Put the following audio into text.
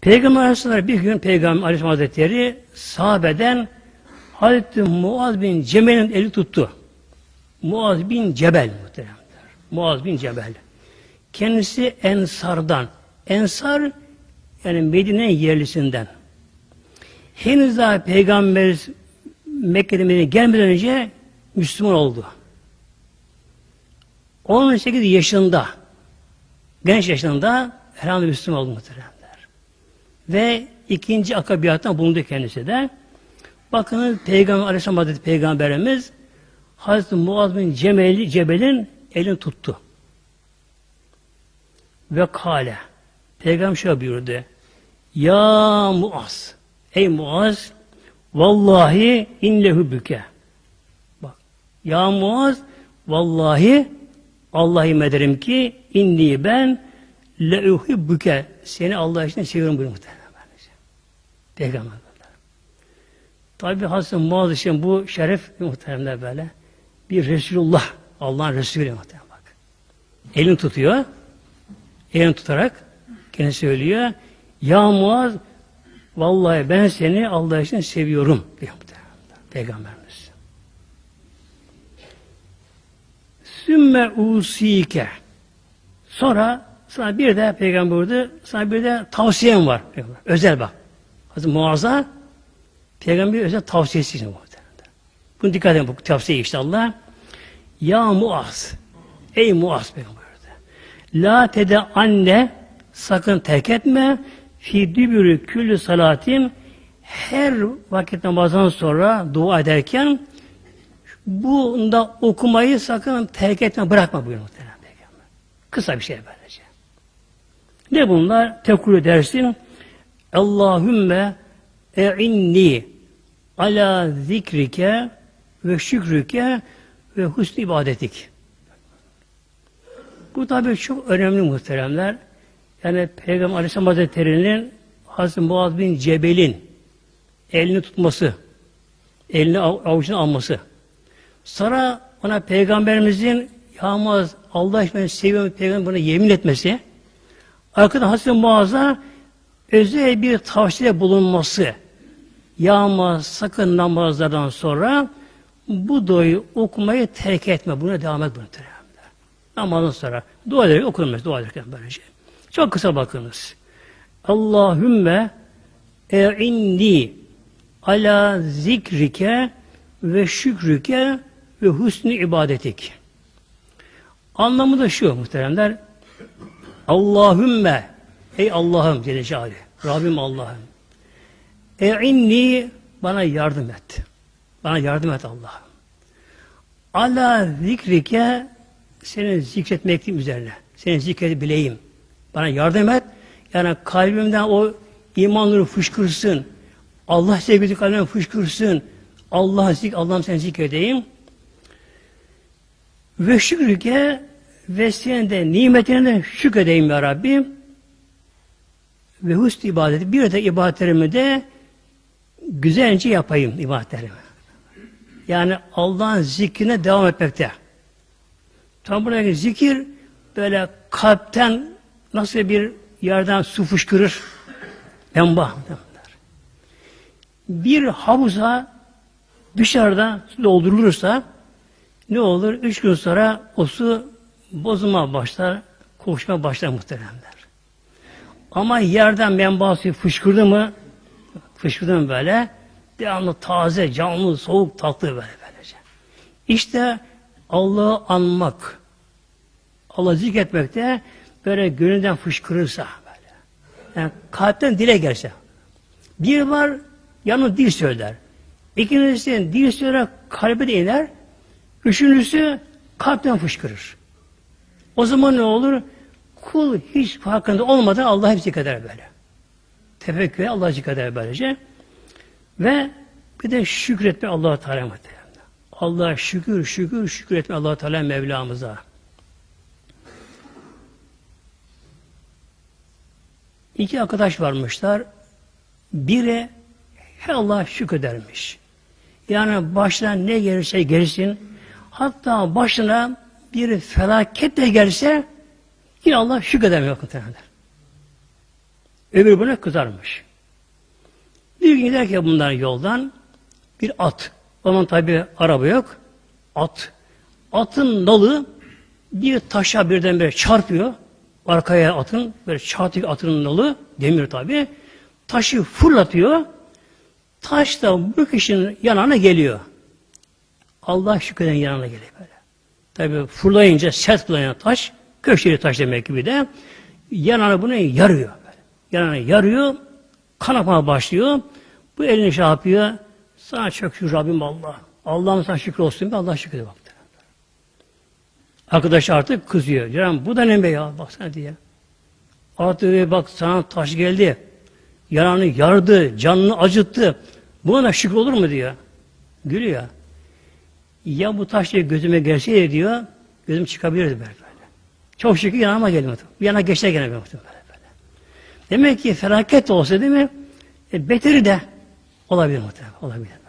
Peygamber Aleyhisselam bir gün Peygamber Aleyhisselam Hazretleri sahabeden Hazreti Muaz bin Cebel'in eli tuttu. Muaz bin Cebel muhteremler. Muaz bin Cebel. Kendisi Ensar'dan. Ensar yani Medine yerlisinden. Henüz daha Peygamber Mekke'de Medine'ye gelmeden önce Müslüman oldu. 18 yaşında genç yaşında herhalde Müslüman oldu muhteremler. Ve ikinci akabiyattan bulundu kendisi de. Bakın Peygamber Aleyhisselam Hazreti Peygamberimiz Hazreti Muaz bin Cemeli, Cebel'in elini tuttu. Ve kale. Peygamber şöyle buyurdu. Ya Muaz. Ey Muaz. Vallahi inlehu büke. Bak. Ya Muaz. Vallahi Allah'ım ederim ki inni ben leuhibbuke seni Allah için seviyorum muhtemelen. Peygamber. Tabi Hazreti Muaz için bu şeref muhteremler böyle. Bir Resulullah, Allah'ın Resulü muhterem bak. Elini tutuyor. Elini tutarak kendisi söylüyor. Ya Muaz vallahi ben seni Allah için seviyorum diyor muhteremler. Peygamberimiz. Sümme usike. Sonra sana bir de peygamber buyurdu. Sana bir de tavsiyem var. Özel bak. Hazreti Muaz'a peygamber özel tavsiyesi bu. Bunu dikkat edin bu tavsiye işte Allah. Ya Muaz. Ey Muaz peygamber. La tede anne sakın terk etme fi dübürü küllü salatim her vakit namazdan sonra dua ederken bunda okumayı sakın terk etme, bırakma buyuruyor muhtemelen peygamber. Kısa bir şey böylece. Ne bunlar? Tekul dersin. Allahümme e'inni ala zikrike ve şükrüke ve husn ibadetik. Bu tabi çok önemli muhteremler. Yani Peygamber Aleyhisselam Hazretleri'nin Hazreti Muaz bin Cebel'in elini tutması, elini avucuna alması. Sonra ona Peygamberimizin ya Muaz Allah için seviyorum Peygamber yemin etmesi. Arkada Hazreti Muaz'a özel bir tavsiye bulunması. Ya Muaz sakın namazlardan sonra bu duayı okumayı terk etme. Buna devam et bunu. Namazdan sonra dua ederek okunmaz. Dua ederken böylece. Çok kısa bakınız. Allahümme e'inni ala zikrike ve şükrüke ve husnü ibadetik. Anlamı da şu muhteremler. Allahümme ey Allah'ım Celle Celaluhu. Rabbim Allah'ım. E'inni bana yardım et. Bana yardım et Allah'ım. Ala zikrike senin zikretmek üzerine. Senin zikret bileyim. Bana yardım et. Yani kalbimden o iman nuru fışkırsın. Allah sevgisi kalbimden fışkırsın. Allah zik, Allah'ım seni zikredeyim. Ve şükrüke ve senin de nimetine de şükredeyim ya Rabbi. Ve husn ibadeti. Bir de ibadetlerimi de güzelce yapayım ibadetlerimi. Yani Allah'ın zikrine devam etmekte. Tam buradaki zikir böyle kalpten nasıl bir yerden su fışkırır. Enba. Bir havuza dışarıda su doldurulursa ne olur? Üç gün sonra o su bozulma başlar, kokuşma başlar muhteremler. Ama yerden menba suyu fışkırdı mı, fışkırdı mı böyle, devamlı taze, canlı, soğuk, tatlı böyle böylece. İşte Allah'ı anmak, Allah zikretmekte böyle gönülden fışkırırsa böyle. Yani kalpten dile gelse. Bir var yanı dil söyler. İkincisi dil söyler kalbe de iner. Üçüncüsü kalpten fışkırır. O zaman ne olur? Kul hiç farkında olmadan Allah hep zikreder böyle. Tefekkür Allah zikreder böylece. Ve bir de şükretme Allah Teala. Allah şükür şükür şükür etme Allah Teala Mevlamıza. İki arkadaş varmışlar. Biri her Allah şükredermiş. Yani başına ne gelirse gelsin, hatta başına bir felaket de gelse yine Allah şükreder muhtemelen. Öbür buna kızarmış. Bir gün giderken bunlar yoldan bir at. O zaman tabi araba yok. At. Atın nalı bir taşa birdenbire çarpıyor. Arkaya atın, böyle çarpıyor atın nalı, demir tabi. Taşı fırlatıyor. Taş da bu kişinin yanına geliyor. Allah şükreden yanına geliyor böyle. Tabi fırlayınca sert fırlayan taş, köşeli taş demek gibi de yanına bunu yarıyor. Yanına yarıyor, kanapmaya başlıyor. Bu elini şey yapıyor. Sana çok Rabbim Allah. Allah'ım sana şükür olsun. Allah şükür baktı. Arkadaş artık kızıyor. Diyorum bu da ne be ya baksana diye. Artık bak sana taş geldi. Yaranı yardı, canını acıttı. Buna şükür olur mu diyor. Gülüyor. Ya bu taş diyor, gözüme gelseydi diyor, gözüm çıkabilirdi böyle. Çok şükür yanıma geldi. Bir yana geçti gene böyle böyle. Demek ki felaket olsa değil mi? E, beteri de olabilir muhtemelen. Olabilir.